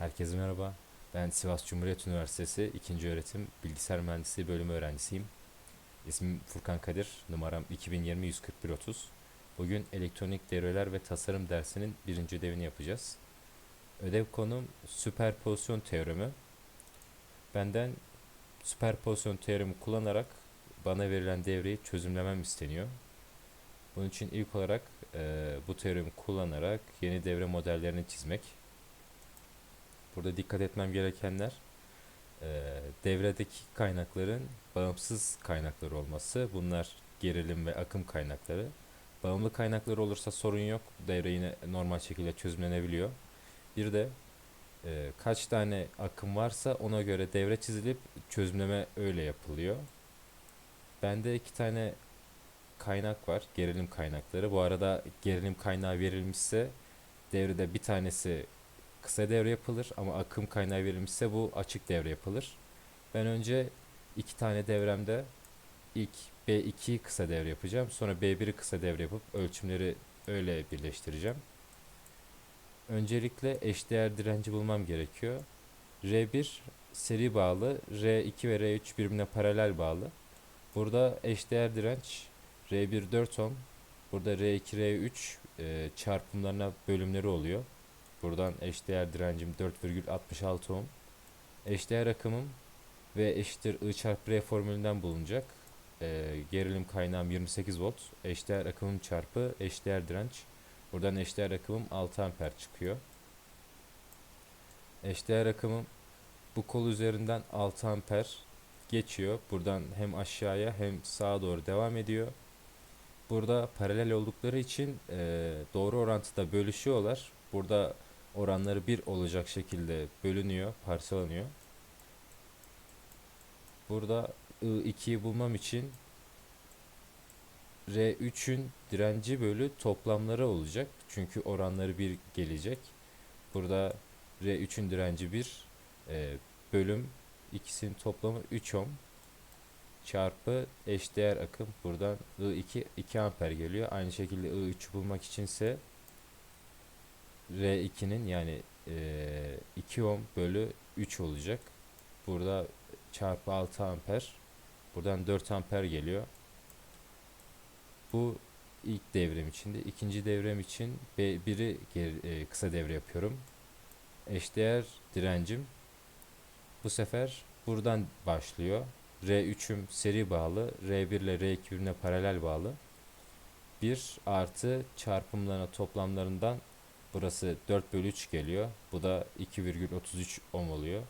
Herkese merhaba. Ben Sivas Cumhuriyet Üniversitesi 2. Öğretim Bilgisayar Mühendisliği bölümü öğrencisiyim. İsmim Furkan Kadir, numaram 2020 141 30. Bugün elektronik devreler ve tasarım dersinin birinci ödevini yapacağız. Ödev konum süperpozisyon teoremi. Benden süperpozisyon teoremi kullanarak bana verilen devreyi çözümlemem isteniyor. Bunun için ilk olarak eee, bu teoremi kullanarak yeni devre modellerini çizmek. Burada dikkat etmem gerekenler eee, devredeki kaynakların bağımsız kaynakları olması. Bunlar gerilim ve akım kaynakları. Bağımlı kaynakları olursa sorun yok. Devre yine normal şekilde çözümlenebiliyor. Bir de eee, kaç tane akım varsa ona göre devre çizilip çözümleme öyle yapılıyor. Bende iki tane kaynak var. Gerilim kaynakları. Bu arada gerilim kaynağı verilmişse devrede bir tanesi kısa devre yapılır ama akım kaynağı verilmişse bu açık devre yapılır. Ben önce iki tane devremde ilk B2'yi kısa devre yapacağım. Sonra B1'i kısa devre yapıp ölçümleri öyle birleştireceğim. Öncelikle eşdeğer direnci bulmam gerekiyor. R1 seri bağlı, R2 ve R3 birbirine paralel bağlı. Burada eşdeğer direnç R1 4 ohm, burada R2 R3 e, çarpımlarına bölümleri oluyor. Buradan eşdeğer direncim 4,66 ohm. Eşdeğer akımım V eşittir I çarpı R formülünden bulunacak. Ee, gerilim kaynağım 28 volt. Eşdeğer akımım çarpı eşdeğer direnç. Buradan eşdeğer akımım 6 amper çıkıyor. Eşdeğer akımım bu kol üzerinden 6 amper geçiyor. Buradan hem aşağıya hem sağa doğru devam ediyor. Burada paralel oldukları için eee, doğru orantıda bölüşüyorlar. Burada oranları 1 olacak şekilde bölünüyor, parçalanıyor. Burada I2'yi bulmam için R3'ün direnci bölü toplamları olacak. Çünkü oranları 1 gelecek. Burada R3'ün direnci 1 eee, bölüm ikisinin toplamı 3 ohm çarpı eşdeğer akım buradan I2 2 amper geliyor. Aynı şekilde I3'ü bulmak içinse R2'nin yani eee 2 ohm bölü 3 olacak. Burada çarpı 6 amper. Buradan 4 amper geliyor. Bu ilk devrem içinde. ikinci devrem için B1'i geri- e, kısa devre yapıyorum. Eşdeğer direncim bu sefer buradan başlıyor. R3'üm seri bağlı. R1 ile R2 birbirine paralel bağlı. 1 artı çarpımlarına toplamlarından burası 4 bölü 3 geliyor. Bu da 2,33 ohm oluyor.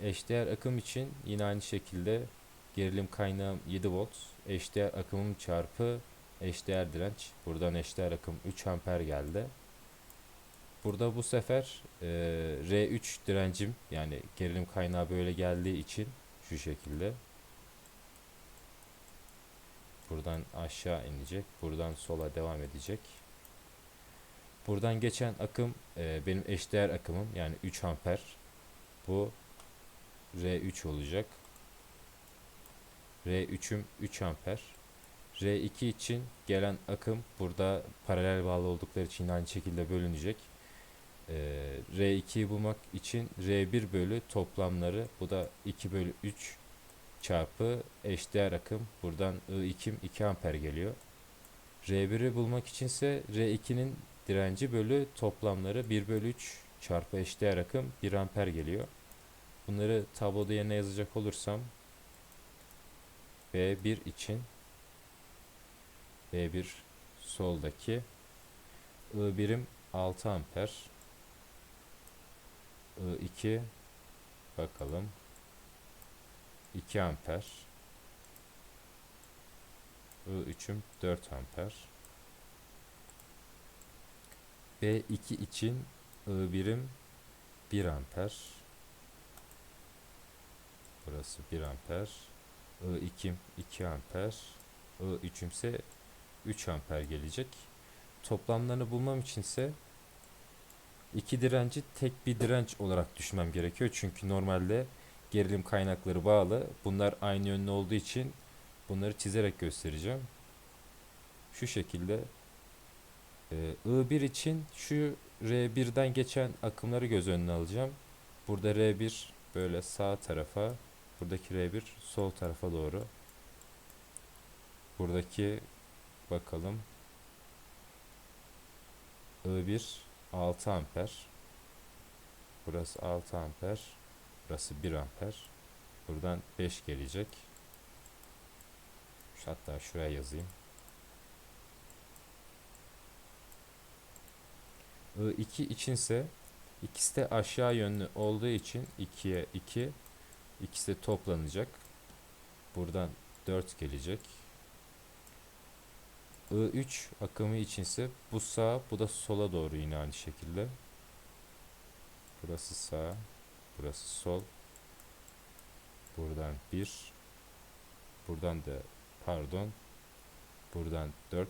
Eşdeğer akım için yine aynı şekilde gerilim kaynağım 7 volt. Eşdeğer akımım çarpı eşdeğer direnç. Buradan eşdeğer akım 3 amper geldi. Burada bu sefer e, R3 direncim yani gerilim kaynağı böyle geldiği için şu şekilde buradan aşağı inecek. Buradan sola devam edecek. Buradan geçen akım e, benim eşdeğer akımım yani 3 amper. Bu R3 olacak. R3'üm 3 amper. R2 için gelen akım burada paralel bağlı oldukları için aynı şekilde bölünecek. Ee, R2'yi bulmak için R1 bölü toplamları bu da 2 bölü 3 çarpı eşdeğer akım buradan I2'm 2 amper geliyor. R1'i bulmak içinse R2'nin direnci bölü toplamları 1 bölü 3 çarpı eşdeğer akım 1 amper geliyor. Bunları tabloda yerine yazacak olursam B1 için B1 soldaki I1'im 6 amper. I2 bakalım. 2 amper. I3'üm 4 amper B2 için I1'im 1 amper Burası 1 amper. I2'm 2 amper. I3'üm ise 3 amper gelecek. Toplamlarını bulmam içinse iki direnci tek bir direnç olarak düşmem gerekiyor. Çünkü normalde gerilim kaynakları bağlı. Bunlar aynı yönlü olduğu için bunları çizerek göstereceğim. Şu şekilde e, I1 için şu R1'den geçen akımları göz önüne alacağım. Burada R1 böyle sağ tarafa, buradaki R1 sol tarafa doğru. Buradaki bakalım I1 6 amper. Burası 6 amper. Burası 1 amper. Buradan 5 gelecek. Hatta şuraya yazayım. I2 içinse ikisi de aşağı yönlü olduğu için 2'ye 2 ikisi de toplanacak. Buradan 4 gelecek. I3 akımı içinse bu sağ bu da sola doğru yine aynı şekilde. Burası sağ, burası sol. Buradan 1 buradan da pardon buradan 4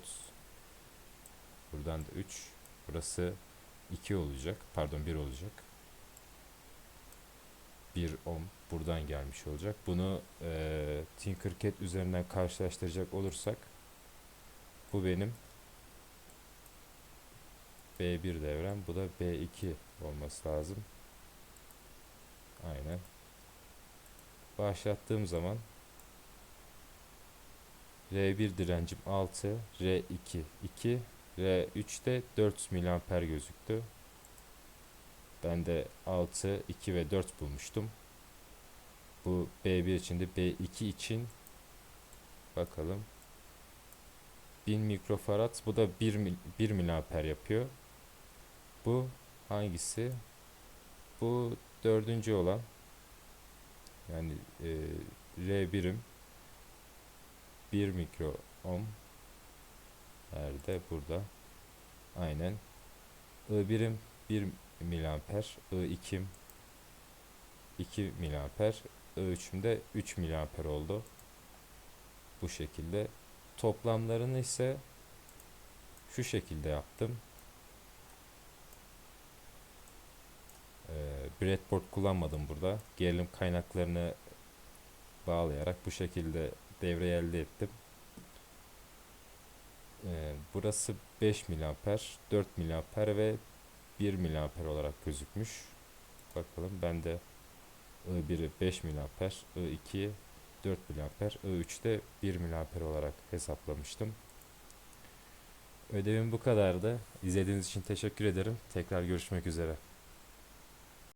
buradan da 3 burası 2 olacak pardon 1 olacak. 1 ohm buradan gelmiş olacak. Bunu eee Tinkercad üzerinden karşılaştıracak olursak bu benim B1 devrem bu da B2 olması lazım. Aynen. Başlattığım zaman R1 direncim 6, R2 2, R3'te 4 miliamper gözüktü. Ben de 6, 2 ve 4 bulmuştum. Bu B1 için de B2 için bakalım. 1000 mikrofarad bu da 1, mil, 1 miliamper yapıyor. Bu hangisi? Bu dördüncü olan yani e, R1'im 1 mikro ohm nerede burada. Aynen. I1'im 1 miliamper I2'im 2 miliamper I3'üm de 3 miliamper oldu. Bu şekilde. Toplamlarını ise şu şekilde yaptım. Ee, breadboard kullanmadım burada. Gerilim kaynaklarını bağlayarak bu şekilde devre elde ettim. Ee, burası 5 miliamper, 4 miliamper ve 1 miliamper olarak gözükmüş. Bakalım ben de I1'i 5 miliamper, I2'yi 4 miliamper, I3'te 1 miliamper olarak hesaplamıştım. Ödevim bu kadardı. İzlediğiniz için teşekkür ederim. Tekrar görüşmek üzere.